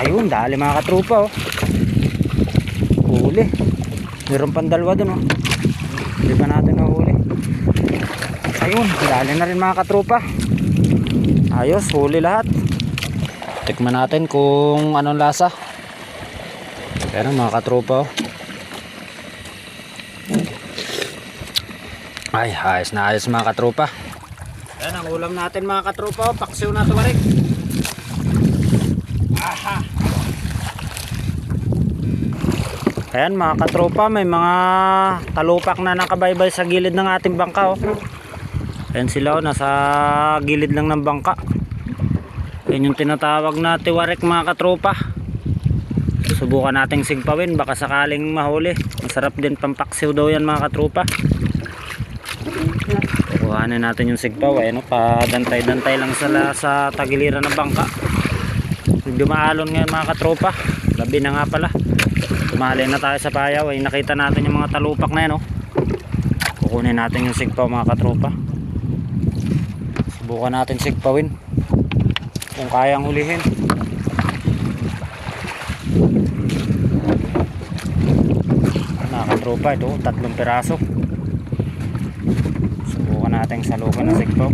Ayun, dali mga katrupa oh. Huli. Meron pang dalawa dun oh. Hindi pa natin nahuli. Ayun, dali na rin mga katrupa. Ayos, huli lahat. Tikman natin kung anong lasa. Pero mga katrupa oh. Ay, ayos na ayos mga katrupa. Yan ang ulam natin mga katrupa. oh. Paksiw na tumarik. Ayan mga katropa, may mga talupak na nakabaybay sa gilid ng ating bangka oh. Ayan sila oh, nasa gilid lang ng bangka. Ayan yung tinatawag na tiwarek mga katropa. Subukan nating sigpawin, baka sakaling mahuli. Masarap din pampaksiw daw yan mga katropa. Kuhanin natin yung sigpaw, ayan oh, padantay-dantay lang sa, sa tagiliran ng bangka. Dumaalon ngayon mga katropa. Gabi na nga pala. Tumali na tayo sa payaw. Ay nakita natin yung mga talupak na yan. Oh. Kukunin natin yung sigpaw mga katropa. Subukan natin sigpawin. Kung kayang hulihin. Mga katropa ito. Tatlong piraso. Subukan natin salukan ng sigpaw.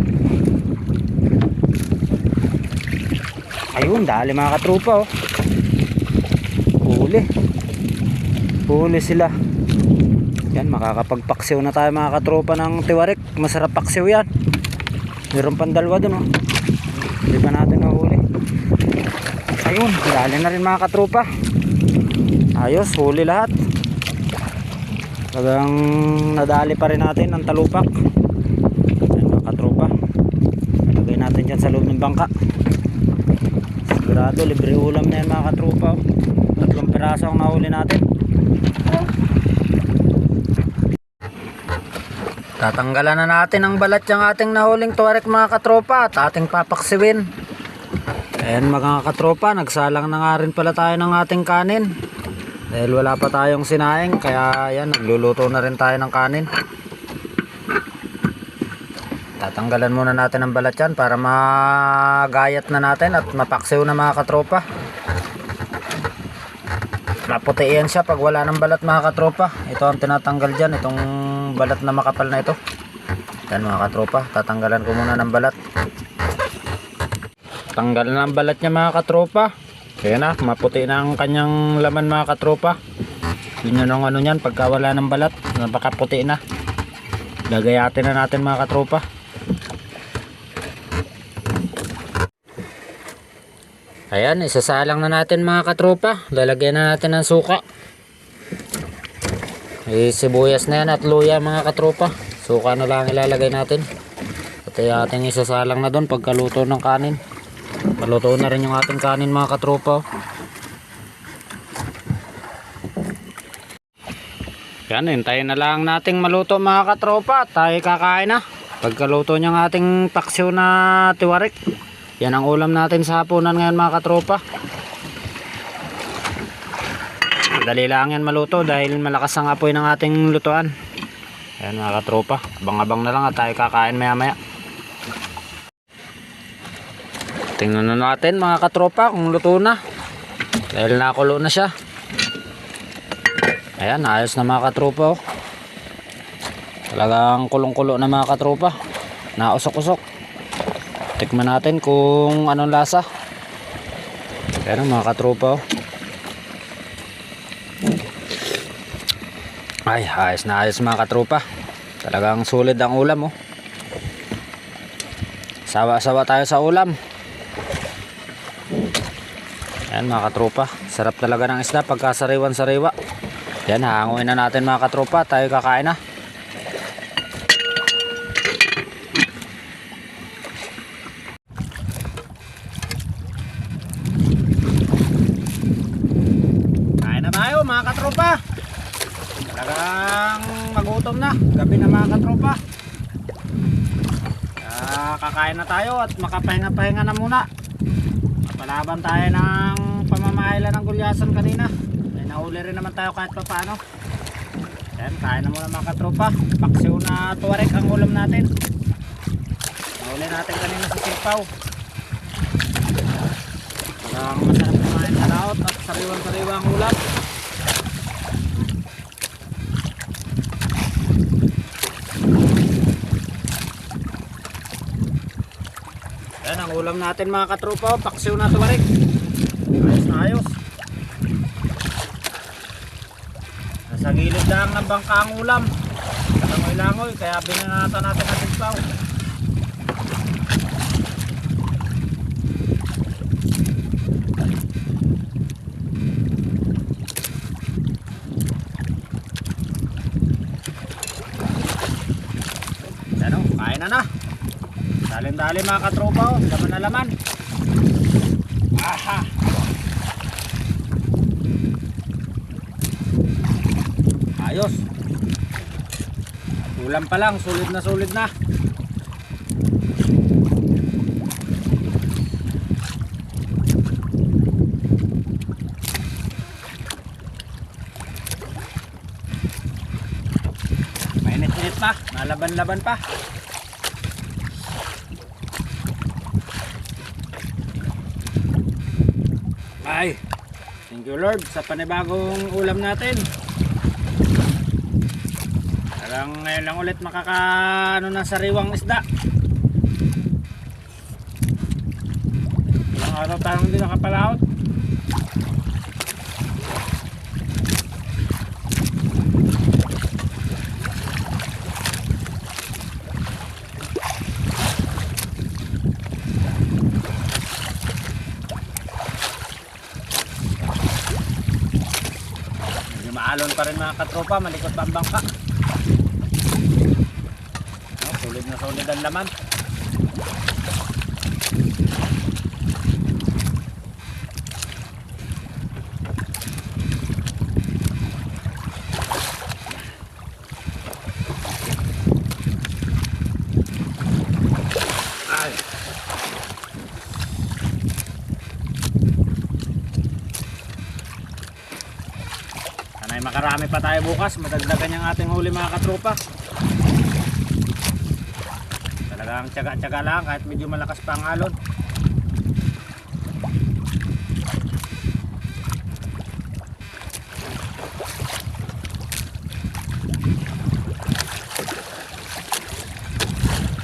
Ayun, dali mga katrupa oh. Huli. Huli sila. Yan, makakapagpaksiw na tayo mga katropa ng tiwarik. Masarap paksiw yan. Meron pang dalawa dun oh. Hindi pa natin nahuli. Ayun, dali na rin mga katropa. Ayos, huli lahat. Talagang nadali pa rin natin ang talupak. Yan mga katropa. Lagay natin dyan sa loob ng bangka. Sigurado, libre ulam na yan mga katropa. oh. Tatlong piraso ang nahuli natin. Tatanggalan na natin ang balat yung ating nahuling tuwarek mga katropa at ating papaksiwin. Ayan mga katropa, nagsalang na nga rin pala tayo ng ating kanin. Dahil wala pa tayong sinaing, kaya yan, nagluluto na rin tayo ng kanin. Tatanggalan muna natin ang balat yan para magayat na natin at mapaksiw na mga katropa. Maputian siya pag wala ng balat mga katropa. Ito ang tinatanggal dyan, itong balat na makapal na ito. Yan mga katropa, tatanggalan ko muna ng balat. Tanggal na ang balat niya mga katropa. Kaya na, maputi na ang kanyang laman mga katropa. Yun yun ang ano niyan, pagka wala ng balat, napakaputi na. Gagayatin na natin mga katropa. Ayan, isasalang na natin mga katropa. Lalagyan na natin ng suka. Eh, sibuyas na yan at luya mga katropa. Suka na lang ilalagay natin. At ay ating isasalang na doon pagkaluto ng kanin. Paluto na rin yung ating kanin mga katropa. Yan, hintayin na lang nating maluto mga katropa. at Tayo kakain na. Pagkaluto niyang ating paksiw na tiwarik. Yan ang ulam natin sa hapunan ngayon mga katropa. Dali lang yan maluto dahil malakas ang apoy ng ating lutuan. Ayan mga katropa. Abang-abang na lang at tayo kakain maya maya. Tingnan na natin mga katropa kung luto na. Dahil nakulo na siya. Ayan, ayos na mga katropa. Oh. Talagang kulong-kulo na mga katropa. Nausok-usok. Tikman natin kung anong lasa. Ayan mga katropa. Oh. Ay, ayos na ayos mga katropa. Talagang sulit ang ulam. Oh. Sawa-sawa tayo sa ulam. Ayan mga katropa. Sarap talaga ng isda pagka sariwan-sariwa. Yan, hanguin na natin mga katropa. Tayo kakain na. Kain na tayo mga katropa. Talagang magutom na. Gabi na mga katropa. Kaya kakain na tayo at makapahinga-pahinga na muna. Palaban tayo ng pamamahala ng gulyasan kanina. Ay nahuli rin naman tayo kahit pa paano. Ayan, kain na muna mga katropa. Paksiw na tuwarek ang ulam natin. Nahuli natin kanina sa Sipaw. Parang masarap kumain talaga. sariwang-sariwang ulam. Yan ang ulam natin mga katropa. Paksiw na tuwarik. Ayos na ayos. Nasa gilid lang ng bangka ang ulam. Langoy-langoy. Kaya binanatan natin ang tigpaw. Ano, kain na na. Dalim-dalim mga katropa, oh. laman na laman. Aha! Ayos. Ulam pa lang, sulit na sulit na. Mainit-init pa, nalaban-laban pa. Ay, thank you Lord sa panibagong ulam natin. Parang ngayon lang ulit makaka ano na sariwang isda. Ilang araw tayong hindi nakapalaot. Medyo maalon pa rin mga katropa, malikot pa ang bangka. No, sulit na sulit ang laman. Ay. Makarami pa tayo bukas, madagdagan yung ating huli mga katropa. Talagang tsaga-tsaga lang kahit medyo malakas pa ang alon.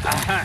Aha.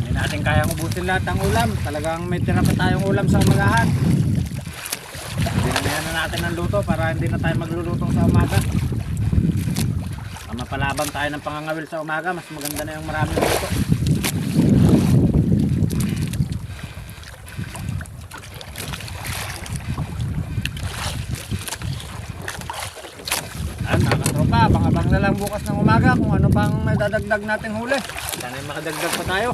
Hindi natin kayang ubusin lahat ng ulam. Talagang may tira pa tayong ulam sa umagahan. Dinamihan na natin ng luto para hindi na tayo magluluto sa umaga. Ang mapalabang tayo ng pangangawil sa umaga, mas maganda na yung maraming luto. Mga katropa, abang-abang na lang bukas ng umaga kung ano pang may dadagdag nating huli. Sana makadagdag pa tayo.